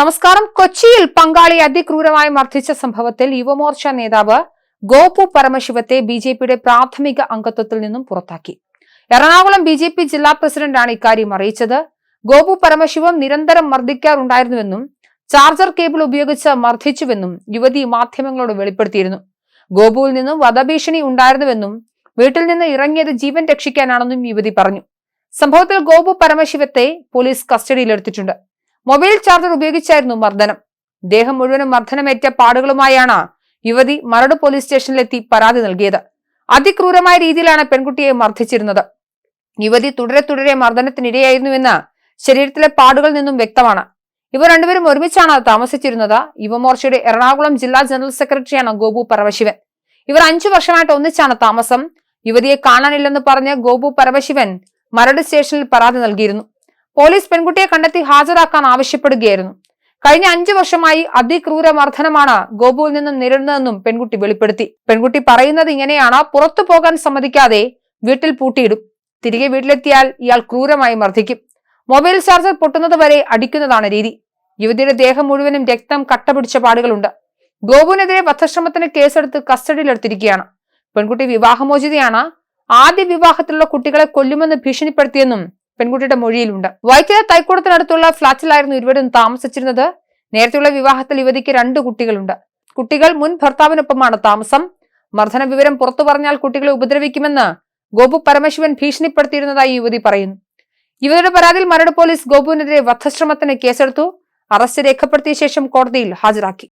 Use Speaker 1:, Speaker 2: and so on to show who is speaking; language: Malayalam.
Speaker 1: നമസ്കാരം. കൊച്ചിയിൽ പങ്കാളി അതിക്രൂരമായി മർദ്ദിച്ച സംഭവത്തിൽ യുവമോർച്ച നേതാവ് ഗോപു പരമശിവത്തെ ബി ജെ പിയുടെ പ്രാഥമിക അംഗത്വത്തിൽ നിന്നും പുറത്താക്കി. എറണാകുളം ബി ജെ പി ജില്ലാ പ്രസിഡന്റാണ് ഇക്കാര്യം അറിയിച്ചത്. ഗോപു പരമശിവം നിരന്തരം മർദ്ദിക്കാറുണ്ടായിരുന്നുവെന്നും ചാർജർ കേബിൾ ഉപയോഗിച്ച് മർദ്ദിച്ചുവെന്നും യുവതി മാധ്യമങ്ങളോട് വെളിപ്പെടുത്തിയിരുന്നു. ഗോപുവിൽ നിന്നും വധഭീഷണി ഉണ്ടായിരുന്നുവെന്നും വീട്ടിൽ നിന്ന് ഇറങ്ങിയത് ജീവൻ രക്ഷിക്കാനാണെന്നും യുവതി പറഞ്ഞു. സംഭവത്തിൽ ഗോപു പരമശിവത്തെ പോലീസ് കസ്റ്റഡിയിലെടുത്തിട്ടുണ്ട്. മൊബൈൽ ചാർജർ ഉപയോഗിച്ചായിരുന്നു മർദ്ദനം. ദേഹം മുഴുവനും മർദ്ദനമേറ്റ പാടുകളുമായാണ് യുവതി മരട് പോലീസ് സ്റ്റേഷനിലെത്തി പരാതി നൽകിയത്. അതിക്രൂരമായ രീതിയിലാണ് പെൺകുട്ടിയെ മർദ്ദിച്ചിരുന്നത്. യുവതി തുടരെ തുടരെ മർദ്ദനത്തിനിരയായിരുന്നുവെന്ന് ശരീരത്തിലെ പാടുകളിൽ നിന്നും വ്യക്തമാണ്. ഇവ രണ്ടുപേരും ഒരുമിച്ചാണ് താമസിച്ചിരുന്നത്. യുവമോർച്ചയുടെ എറണാകുളം ജില്ലാ ജനറൽ സെക്രട്ടറിയാണ് ഗോപു പരമശിവൻ. ഇവർ അഞ്ചു വർഷമായിട്ട് ഒന്നിച്ചാണ് താമസം. യുവതിയെ കാണാനില്ലെന്ന് പറഞ്ഞ് ഗോപു പരമശിവൻ മരട് സ്റ്റേഷനിൽ പരാതി നൽകിയിരുന്നു. പോലീസ് പെൺകുട്ടിയെ കണ്ടെത്തി ഹാജരാക്കാൻ ആവശ്യപ്പെടുകയായിരുന്നു. കഴിഞ്ഞ അഞ്ചു വർഷമായി അതിക്രൂര മർദ്ദനമാണ് ഗോപുവിൽ നിന്നും നേരിടുന്നതെന്നും പെൺകുട്ടി വെളിപ്പെടുത്തി. പെൺകുട്ടി പറയുന്നത് ഇങ്ങനെയാണ് പുറത്തു പോകാൻ സമ്മതിക്കാതെ വീട്ടിൽ പൂട്ടിയിടും. തിരികെ വീട്ടിലെത്തിയാൽ ഇയാൾ ക്രൂരമായി മർദ്ദിക്കും. മൊബൈൽ ചാർജർ പൊട്ടുന്നത് വരെ അടിക്കുന്നതാണ് രീതി. യുവതിയുടെ ദേഹം മുഴുവനും രക്തം കട്ടപിടിച്ച പാടുകളുണ്ട്. ഗോപുവിനെതിരെ വധശ്രമത്തിന് കേസെടുത്ത് കസ്റ്റഡിയിലെടുത്തിരിക്കുകയാണ്. പെൺകുട്ടി വിവാഹമോചിതയാണ്. ആദ്യ വിവാഹത്തിലുള്ള കുട്ടികളെ കൊല്ലുമെന്ന് ഭീഷണിപ്പെടുത്തിയെന്നും പെൺകുട്ടിയുടെ മൊഴിയിലുണ്ട്. വൈറ്റില തൈക്കൂടത്തിനടുത്തുള്ള ഫ്ളാറ്റിലായിരുന്നു ഇരുവരും താമസിച്ചിരുന്നത്. നേരത്തെയുള്ള വിവാഹത്തിൽ യുവതിക്ക് രണ്ട് കുട്ടികളുണ്ട്. കുട്ടികൾ മുൻ ഭർത്താവിനൊപ്പമാണ് താമസം. മർദ്ദന വിവരം പുറത്തു പറഞ്ഞാൽ കുട്ടികളെ ഉപദ്രവിക്കുമെന്ന് ഗോപു പരമശിവൻ ഭീഷണിപ്പെടുത്തിയിരുന്നതായി യുവതി പറയുന്നു. യുവതിയുടെ പരാതിയിൽ മരട് പോലീസ് ഗോപുവിനെതിരെ വധശ്രമത്തിന് കേസെടുത്തു. അറസ്റ്റ് രേഖപ്പെടുത്തിയ ശേഷം കോടതിയിൽ ഹാജരാക്കി.